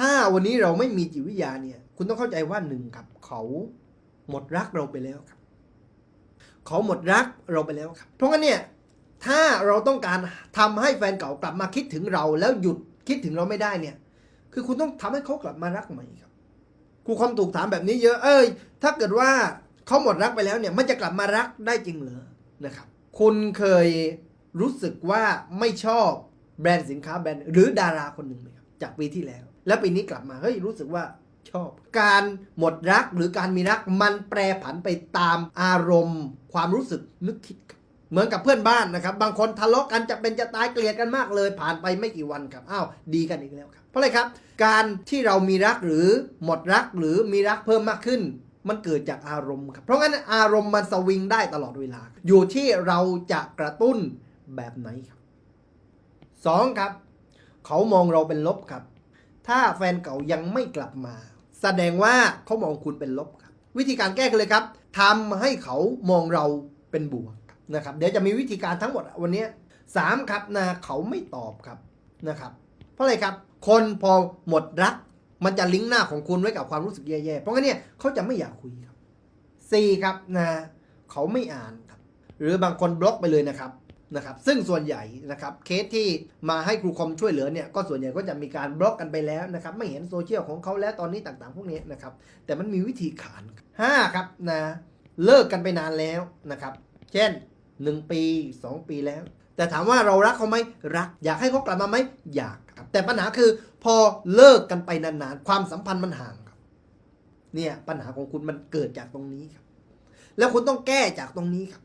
ถ้าวันนี้เราไม่มีจิตวิทยาเนี่ย คุณต้องเข้าใจว่าหนึ่งครับ เขาหมดรักเราไปแล้วครับ เขาหมดรักเราไปแล้วครับ เพราะงั้นเนี่ย ถ้าเราต้องการทำให้แฟนเก่ากลับมาคิดถึงเราแล้วหยุดคิดถึงเราไม่ได้เนี่ย คือคุณต้องทำให้เขากลับมารักใหม่ครับครูคอมถูกถามแบบนี้เยอะ เอ้ย ถ้าเกิดว่าเขาหมดรักไปแล้วเนี่ย มันจะกลับมารักได้จริงเหรอ นะครับ คุณเคยรู้สึกว่าไม่ชอบแบรนด์สินค้าแบรนด์หรือดาราคนหนึ่งไหมครับ จากปีที่แล้ว แล้วปีนี้กลับมาเฮ้ยรู้สึกว่าชอบ การหมดรักหรือการมีรักมันแปรผันไปตามอารมณ์ ความรู้สึกนึกคิด เหมือนกับเพื่อนบ้านนะครับ บางคนทะเลาะกันจะเป็นจะตายเกลียดกันมากเลย ผ่านไปไม่กี่วันครับอ้าวดีกันอีกแล้วครับ เพราะอะไรครับ การที่เรามีรักหรือหมดรักหรือมีรักเพิ่มมากขึ้น มันเกิดจากอารมณ์ครับเพราะงั้นอารมณ์มันสวิงได้ตลอดเวลา อยู่ที่เราจะกระตุ้นแบบไหนครับสองครับ เขามองเราเป็นลบครับ ถ้าแฟนเก่ายังไม่กลับมา แสดงว่าเขามองคุณเป็นลบครับ วิธีการแก้กันเลยครับทำให้เขามองเราเป็นบวกนะครับ เดี๋ยวจะมีวิธีการทั้งหมดวันนี้สามครับนะเขาไม่ตอบครับนะครับ เพราะอะไรครับ คนพอหมดรัก มันจะลิงก์หน้าของคุณไว้กับความรู้สึกแย่ๆ เพราะงั้นเนี่ยเขาจะไม่อยากคุยครับสี่ครับนะเขาไม่อ่านครับ หรือบางคนบล็อกไปเลยนะครับ นะครับซึ่งส่วนใหญ่นะครับเคสที่มาให้ครูคอมช่วยเหลือเนี่ยก็ส่วนใหญ่ก็จะมีการบล็อกกันไปแล้วนะครับไม่เห็นโซเชียลของเขาแล้วตอนนี้ต่างๆ พวกนี้นะครับแต่มันมีวิธีขานห้าครับนะเลิกกันไปนานแล้วนะครับเช่น 1 ปี 2 ปีแล้ว แต่ถามว่าเรารักเขาไหมรัก อยากให้เขากลับมาไหมอยากครับแต่ปัญหาคือพอเลิกกันไปนานๆความสัมพันธ์มันห่างครับเนี่ยปัญหาของคุณมันเกิดจากตรงนี้ครับแล้วคุณต้องแก้จากตรงนี้ครับ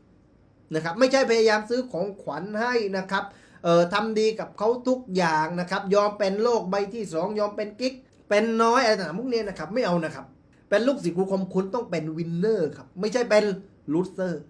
นะครับไม่ใช่พยายามซื้อของขวัญให้นะครับเอ่อทำดีกับเขาทุกอย่างนะครับยอมเป็นโลกใบที่สองยอมเป็นกิ๊ก เป็นน้อยอะไรต่างๆพวกนี้นะครับไม่เอานะครับ เป็นลูกศิษย์ครูคมคุณต้องเป็นวินเนอร์ครับไม่ใช่เป็นลูเซอร์